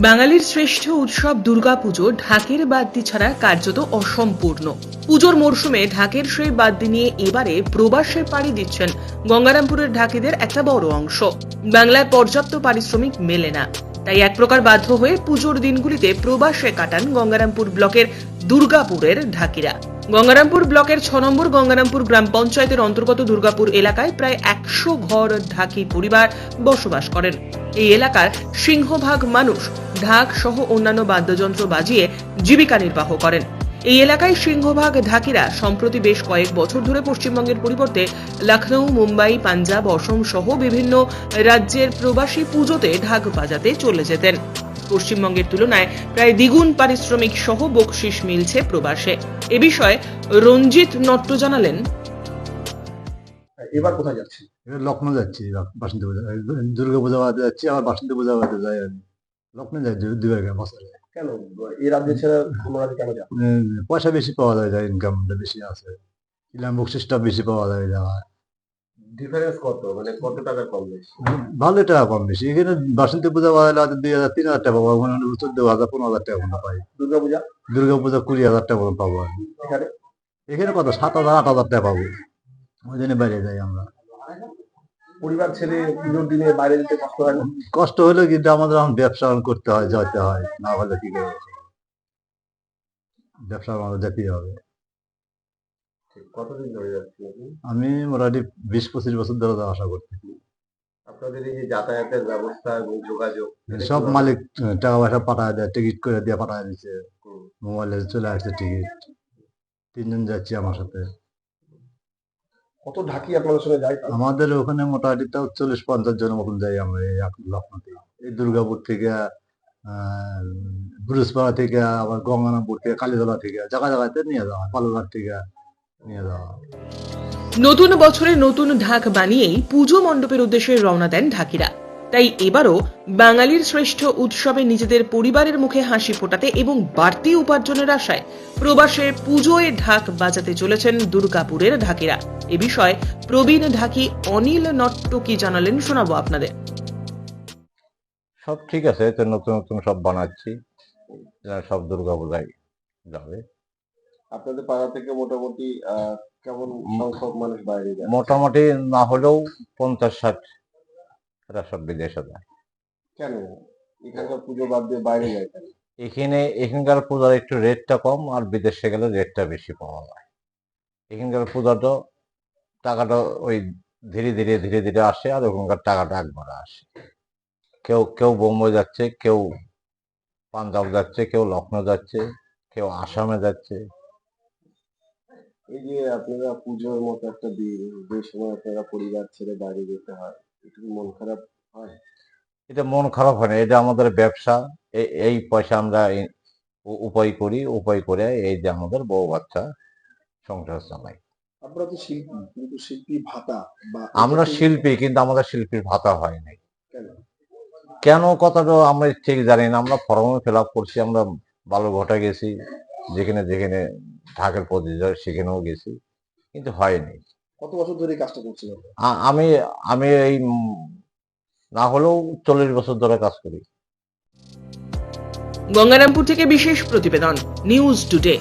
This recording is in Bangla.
বাঙালির শ্রেষ্ঠ উৎসব দুর্গাপুজো ঢাকের বাদ্যি ছাড়া কার্যত অসম্পূর্ণ। পুজোর মরশুমে ঢাকের সেই বাদ্যি নিয়ে এবারে প্রবাসে পাড়ি দিচ্ছেন গঙ্গারামপুরের ঢাকিদের একটা বড় অংশ। বাংলায় পর্যাপ্ত পারিশ্রমিক মেলে না। তাই এক প্রকার বাধ্য হয়ে পুজোর দিনগুলিতে প্রবাসে কাটান গঙ্গারামপুর ব্লকের দুর্গাপুরের ঢাকিরা। গঙ্গারামপুর ব্লকের ছ নম্বর গঙ্গারামপুর গ্রাম পঞ্চায়েতের অন্তর্গত দুর্গাপুর এলাকায় প্রায় একশো ঘর ঢাকি পরিবার বসবাস করেন। এই এলাকার সিংহভাগ মানুষ ঢাক সহ অন্যান্য বাদ্যযন্ত্র বাজিয়ে জীবিকা নির্বাহ করেন। এই এলাকায় সিংহভাগ ঢাকিরা সম্প্রতি বেশ কয়েক বছর ধরে পশ্চিমবঙ্গের পরিবর্তে লখনৌ মুম্বাই, পাঞ্জাব, অসম সহ বিভিন্ন রাজ্যের প্রবাসী পুজোতে ঢাক বাজাতে চলে যেতেন। পশ্চিমবঙ্গের তুলনায় প্রায় দ্বিগুণ পারিশ্রমিক সহ বকশিস মিলছে প্রবাসে। এ বিষয়ে রঞ্জিত নট্ট জানালেন। এবার কোথায় যাচ্ছি? এবার লখনৌ যাচ্ছি বাসন্তী পূজা। দুর্গা পূজা বাজাতে যাচ্ছি আবার বাসন্তী পূজা বাজাতে যাই আমি। লখনৌ যাই দুবার বছরে কেন? এই রাজ্যে ছেড়ে অন্য রাজ্যে কেন পয়সা বেশি পাওয়া যায় যায় ইনকামটা বেশি আছে ইলাম বকশিসটা বেশি পাওয়া যায় যাওয়া ডিফারেন্স কত? মানে কত টাকা কম বেশি? ভালো টাকা কম বেশি। এখানে বাসন্তী পূজা বাজালে হয়তো দুই হাজার তিন হাজার টাকা পাবো ওখানে হলে চোদ্দ হাজার পনেরো হাজার টাকা মতো পাই। দুর্গা পূজা? কুড়ি হাজার টাকা মতো পাবো। এখানে? এখানে কত? সাত হাজার আট হাজার টাকা পাবো। ওই জন্য বাইরে যাই আমরা। পরিবার ছেড়ে পুজোর দিনে বাইরে যেতে কষ্ট হয় কষ্ট হলেও কিন্তু আমাদের এখন ব্যবসা করতে হয় যেতে হয়। না হলে কি করে? ব্যবসা আমাদের যেতেই হবে। কতদিন ধরে যাচ্ছেন আপনি? আমি মোটামুটি বিশ পঁচিশ বছর ধরে আশা করতেছি আপনাদের এই যে যাতায়াতের ব্যবস্থা এবং যোগাযোগ সব মালিক টাকা পয়সা পাঠায় দেয় টিকিট করে দিয়ে পাঠায় দিচ্ছে মোবাইলে চলে আসছে টিকিট তিনজন যাচ্ছি আমার সাথে। কত ঢাকি আপনাদের সঙ্গে যায় আমাদের ওখানে মোটামুটি তাও চল্লিশ পঞ্চাশ জনের মতন যাই আমরা এই লখনৌতে এই দুর্গাপুর থেকে আহ ব্রুজপাড়া থেকে আবার গঙ্গানাপুর থেকে কালীতলা থেকে জায়গা জায়গাতে নিয়ে যাওয়া পালুঘাট থেকে। নিয়ে যাওয়া। নতুন বছরে নতুন ঢাক বানিয়েই পুজো মণ্ডপের উদ্দেশ্যে রওনা দেন ঢাকিরা। তাই এবারও বাঙালির শ্রেষ্ঠ উৎসবে নিজেদের পরিবারের মুখে হাসি ফোটাতে এবং বাড়তি উপার্জনের আশায় প্রবাসে পুজোয় ঢাক বাজাতে চলেছেন দুর্গাপুরের ঢাকিরা। এ বিষয়ে প্রবীণ ঢাকি অনিল নট্ট কি জানালেন শোনাবো আপনাদের। সব ঠিক আছে তো নতুন নতুন সব বানাচ্ছি। সব দুর্গা পূজায় যাবে। আপনাদের পাড়া থেকে মোটামুটি কেমন সংখ্যক মানুষ বাইরে যায় মোটামুটি না হলেও পঞ্চাশ ষাট এরা সব বিদেশে যায়। কেন? এখানকার পুজো বাদ দিয়ে বাইরে যায় কেন? এখানে এখানকার পূজার একটু রেটটা কম আর বিদেশে গেলে রেটটা বেশি পাওয়া যায়। এখানকার পূজাটা টাকাটা ওই ধীরে ধীরে ধীরে ধীরে আসে আর ওখানকার টাকাটা একবারে আসে। কেউ কেউ বোম্বে যাচ্ছে কেউ পাঞ্জাব যাচ্ছে কেউ লখনৌ যাচ্ছে কেউ আসামে যাচ্ছে। এই যে আপনারা পুজোর মতো একটা দিন যে সময় আপনারা পরিবার ছেড়ে বাইরে যেতে হয় একটু মন খারাপ হয়? এটা মন খারাপ হয় না এটা আমাদের ব্যবসা। এই পয়সা আমরা উপায় করি উপায় করে এই যে আমাদের বউ বাচ্চা সংসার চালাই আপনারা তো শিল্পী কিন্তু শিল্পী ভাতা বা আমরা শিল্পী কিন্তু আমাদের শিল্পীর ভাতা হয় নাই। কেন? কথাটা আমরা ঠিক জানি না আমরা ফর্মে ফিল আপ করছি আমরা বালুরঘাটে গেছি যেখানে যেখানে ঢাকের প্রতিযোগিতা সেখানেও গেছি। কিন্তু হয়নি। কত বছর ধরে কাজটা করছিল? আমি আমি এই উম, না হলেও চল্লিশ বছর ধরে কাজ করি। গঙ্গারামপুর থেকে বিশেষ প্রতিবেদন নিউজ টুডে